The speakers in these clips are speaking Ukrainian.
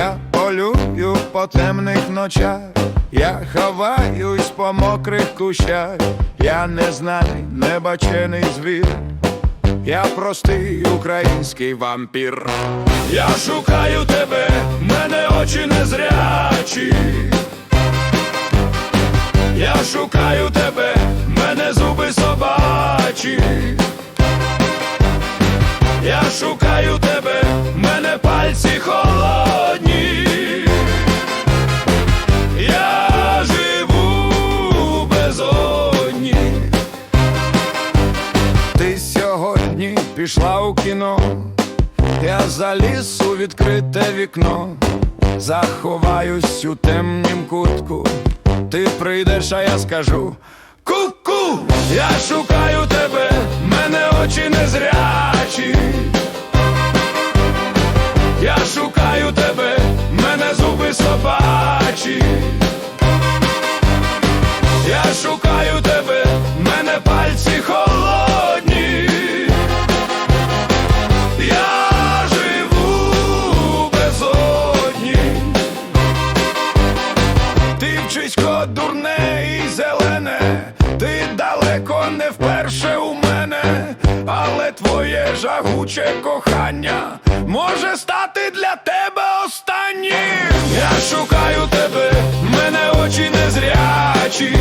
Я полюю по темних ночах, я ховаюсь по мокрих кущах, я не знаю, небачений звір, я простий український вампір. Я шукаю тебе, мене очі незрячі. Я шукаю тебе, мене зуби собачі. Пішла у кіно, я заліз у відкрите вікно, заховаюсь у темнім кутку. Ти прийдеш, а я скажу ку-ку, я шукаю жагуче кохання може стати для тебе останнім. Я шукаю тебе, мене очі незрячі.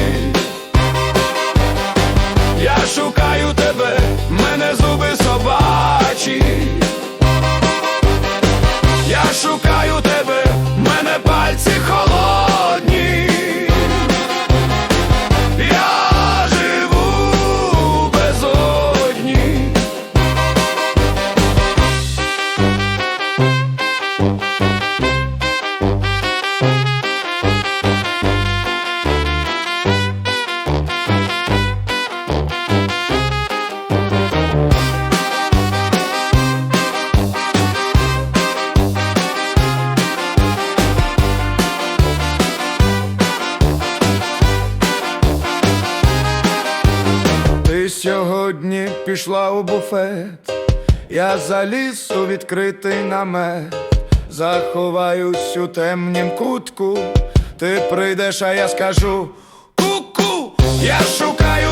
Сьогодні пішла у буфет, я заліз у відкритий намет, заховаюсь у темнім кутку. Ти прийдеш, а я скажу ку-ку, я шукаю